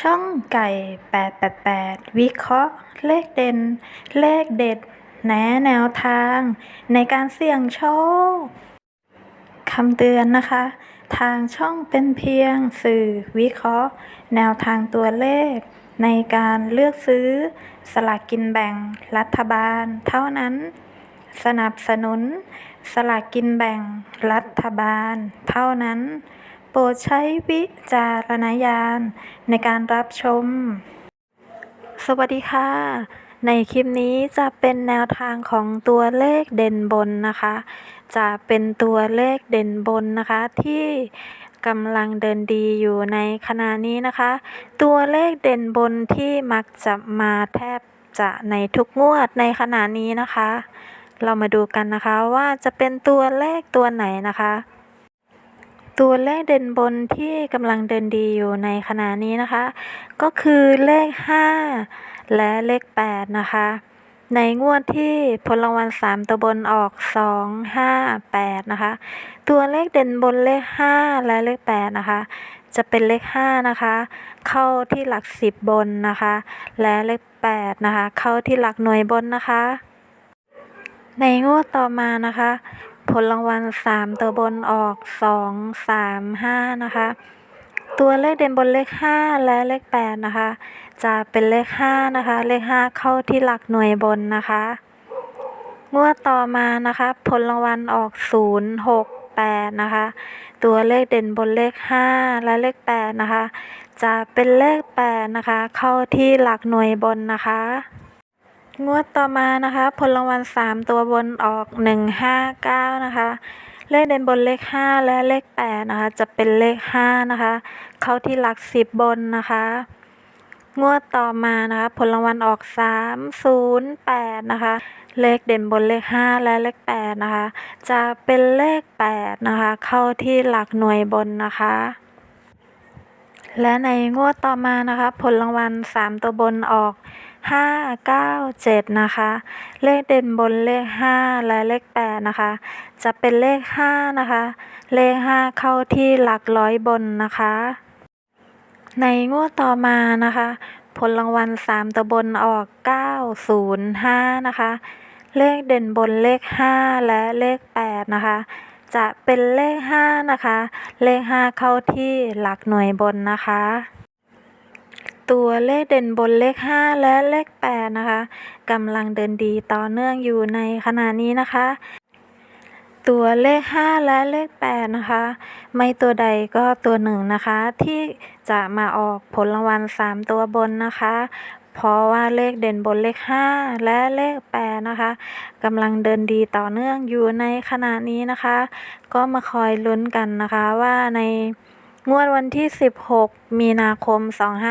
ช่องไก่ 888 วิเคราะห์ เลขเด่น เลขเด็ด แนะแนวทาง ในการเสี่ยงโชคคำเตือนนะคะ ทางช่องเป็นเพียงสื่อวิเคราะห์ แนวทางตัวเลข ในการเลือกซื้อ สลากกินแบ่งรัฐบาล เท่านั้น สนับสนุน สลากกินแบ่งรัฐบาล เท่านั้น ปรดใช้วิจารณญาณในการรับชม สวัสดีค่ะ ในคลิปนี้จะเป็นแนวทางของตัวเลขเด่นบนนะคะ จะเป็นตัวเลขเด่นบนนะคะที่กำลังเดินดีอยู่ในขณะนี้นะคะ ตัวเลขเด่นบนที่มักจะมาแทบจะในทุกงวดในขณะนี้นะคะ เรามาดูกันนะคะว่าจะเป็นตัวเลขตัวไหนนะคะ ตัวเลขเด่นบนที่กำลังเดินดีอยู่ในขณะนี้นะคะ ก็คือเลข 5 และเลข 8 นะคะ ในงวดที่ผลรางวัล3ตัวบนออก 2 5 8 นะคะ ตัวเลขเด่นบนเลข 5 และเลข 8 นะคะ จะเป็นเลข 5 นะคะ เข้าที่หลัก 10 บนนะคะ และเลข 8 นะคะ เข้าที่หลักหน่วยบนนะคะ ในงวดต่อมานะคะ ผลรางวัล3ตัวบนออก2 3 5นะคะ ตัวเลขเด่นบนเลข5และเลข8นะคะ จะเป็นเลข5นะคะ เลข5เข้าที่หลักหน่วยบนนะคะงวดต่อมานะคะ ผลรางวัลออก0 6 8นะคะ ตัวเลขเด่นบนเลข5และเลข8นะคะ จะเป็นเลข8นะคะ เข้าที่หลักหน่วยบนนะคะ งวดต่อมานะคะ ผลรางวัล3ตัวบนออก159นะคะ เลขเด่นบนเลข5และเลข8นะคะ จะเป็นเลข5นะคะ เข้าที่หลัก10บนนะคะ งวดต่อมานะคะ ผลรางวัลออก308นะคะ เลขเด่นบนเลข5และเลข8นะคะ จะเป็นเลข8นะคะ เข้าที่หลักหน่วยบนนะคะและในงวดต่อมานะคะ ผลรางวัล3ตัวบนออก 5 9 7นะคะ เลขเด่นบนเลข5และเลข8นะคะ จะเป็นเลข5นะคะ เลข5เข้าที่หลักร้อยบนนะคะ ในงวดต่อมานะคะ ผลรางวัล3ตัวบนออก905นย์ห้านะคะ เลขเด่นบนเลข5และเลข8นะคะ จะเป็นเลข5นะคะ เลข5เข้าที่หลักหน่วยบนนะคะ ตัวเลขเด่นบนเลข 5 และเลข 8 นะคะกำลังเดินดีต่อเนื่องอยู่ในขณะนี้นะคะ ตัวเลข 5 และเลข 8 นะคะ ไม่ตัวใดก็ตัวหนึ่งนะคะ ที่จะมาออกผลรางวัล 3 ตัวบนนะคะเพราะว่าเลขเด่นบนเลข 5 และเลข8นะคะกำลังเดินดีต่อเนื่องอยู่ในขณะนี้นะคะ ก็มาคอยลุ้นกันนะคะว่าใน งวดวันที่ 16 มีนาคม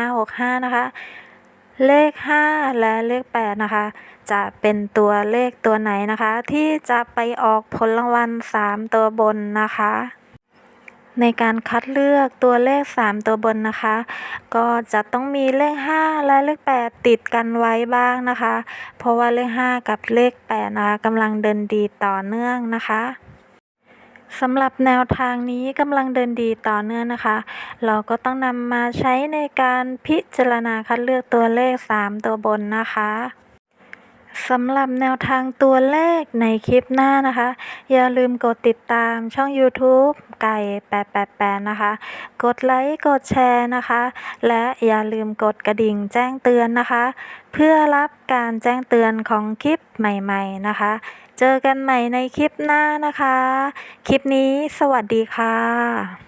2565 นะคะ เลข 5 และเลข 8 นะคะ จะเป็นตัวเลขตัวไหนนะคะ ที่จะไปออกผลรางวัล 3 ตัวบนนะคะ ในการคัดเลือกตัวเลข 3 ตัวบนนะคะ ก็จะต้องมีเลข 5 และเลข 8 ติดกันไว้บ้างนะคะ เพราะว่าเลข 5 กับเลข8นะคะกำลังเดินดีต่อเนื่องนะคะ สำหรับแนวทางนี้กำลังเดินดีต่อเนื่องนะคะ เราก็ต้องนำมาใช้ในการพิจารณาคัดเลือกตัวเลข 3 ตัวบนนะคะ สำหรับแนวทางตัวเลขในคลิปหน้านะคะ อย่าลืมกดติดตามช่อง YouTube ไก่888 นะคะ กดไลค์ กดแชร์นะคะ และอย่าลืมกดกระดิ่งแจ้งเตือนนะคะ เพื่อรับการแจ้งเตือนของคลิปใหม่ๆนะคะ เจอกันใหม่ในคลิปหน้านะคะ คลิปนี้สวัสดีค่ะ